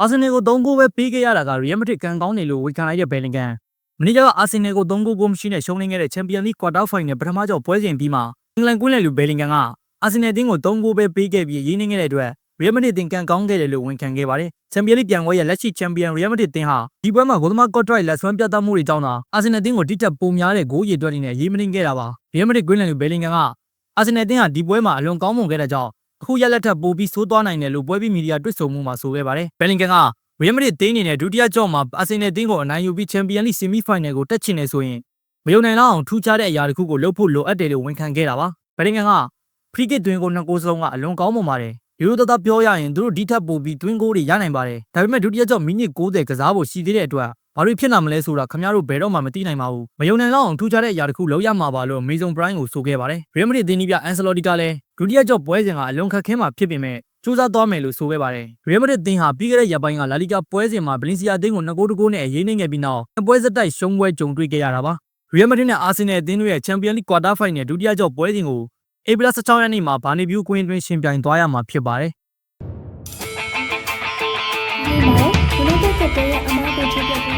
အာဆင်နယ်ကို3ဂိုးပဲပေးခဲ့ရတာကရီယယ်မက်ဒရစ်ကန်ကောင်းတယ်လို့ဝန်ခံလိုက်တဲ့ဘယ်လင်ဂမ်မနေ့ကအာဆင်နယ်ကို3ဂိုးကိုမရှိနဲ့ရှုံးနေခဲ့တဲ့ချန်ပီယံလိကွာတာဖိုင်နယ်ပထမကြောပွဲစဉ်ပြီးမှအင်္ဂလန်ကွင်းလယ်လူဘယ်လင်ဂမ်ကအာဆင်နယ်တင်းကို3ဂိုးပဲပေးခဲ့ပြီးရင်းနှီးခဲ့တဲ့အတွက်ရီယယ်မက်ဒရစ်တင်ကန်ကောင်းခဲ့တယ်လို့ဝန်ခံခဲ့ပါတယ်ချန်ပီယံလိပြန်ပွဲရဲ့လက်ရှိချန်ပီယံရီယယ်မက်ဒရစ်တင်းဟာဒီပွဲမှာဂိုးသမားကော့ထရိုက်လက်ဆွမ်းပြသမှုတွေကြောင့်သာအာဆင်နယ်တင်းကိုတိတက်ပုံများတဲ့ဂိုးရည်တွက်တွေနဲ့ရေးမနှင်းခဲ့တာပါရီယယ်မက်ဒရစ်ကွင်းလယ်လူဘယ်လင်ဂမ်ကအာဆင်နယ်တင်းဟာဒီပွဲမှာအလွန်ကောင်းမွန်ခဲ့တဲ့ကြောင့် အခုရက်လက်ထပ်ပိုပြီးဆိုးသွားနိုင်တယ်လို့ပွဲပြီးမီဒီယာတွေ့ဆုံမှုမှာဆိုခဲ့ပါတယ်ဘယ်လင်ဂမ်ကရီယယ်မက်ဒရစ်တင်းအနေနဲ့ဒုတိယကြော့မှာအာဆင်နယ်တင်းကိုအနိုင်ယူပြီးချန်ပီယံလိဆီမီဖိုင်နယ်ကိုတက်ချင်နေဆိုရင်မယုံနိုင်လောက်အောင်ထူးခြားတဲ့အရာတစ်ခုကိုလုပ်ဖို့လိုအပ်တယ်လို့ဝန်ခံခဲ့တာပါဘယ်လင်ဂမ်ကဖရီကစ်တွင်းကိုနှစ်ကိုးစလုံးကအလွန်ကောင်းမွန်ပါတယ်ရိုးရိုးသားသားပြောရရင်သူတို့ဒီထက်ပိုပြီးတွင်းကိုတွေရနိုင်ပါတယ်ဒါပေမဲ့ဒုတိယကြော့မိနစ်60ကစားဖို့ရှိသေးတဲ့အတွက် ဘာလို့ဖြစ်လာမလဲဆိုတာခင်ဗျားတို့ဘယ်တော့မှမသိနိုင်ပါဘူးမယုံနိုင်လောက်အောင်ထူးခြားတဲ့အရာတစ်ခုလုပ်ရမှာပါလို့မေဇုံဘရိုင်းကိုဆိုခဲ့ပါတယ်ရီယယ်မက်ဒရစ်တင်းကြီးပြအန်ဆယ်လော်တီကလည်းဒုတိယကြော့ပွဲစဉ်ကအလွန်ခက်ခဲမှာဖြစ်ပေမဲ့စူးစမ်းသွားမယ်လို့ဆိုခဲ့ပါတယ်။ရီယယ်မက်ဒရစ်တင်းဟာပြီးခဲ့တဲ့ရက်ပိုင်းကလာလီဂါပွဲစဉ်မှာဗလင်စီယာတင်းကို2ဂိုးတကိုးနဲ့အရေးနှိမ့်ခဲ့ပြီးနောက်နှစ်ပွဲစက်တိုက်ရှုံးပွဲကြုံတွေ့ခဲ့ရတာပါ။ရီယယ်မက်ဒရစ်နဲ့အာဆင်နယ်အသင်းတို့ရဲ့ချန်ပီယံလိကွာတာဖိုင်နယ်ဒုတိယကြော့ပွဲစဉ်ကိုအေပလ16ရက်နေ့မှာဘာနီဗျူးကွင်းတွင်ရှင်ပြိုင်သွားရမှာဖြစ်ပါတယ်ဒီမှာဘယ်လိုတက်တဲ့ရဲ့အမားကိုချပြပေး And Liverpool score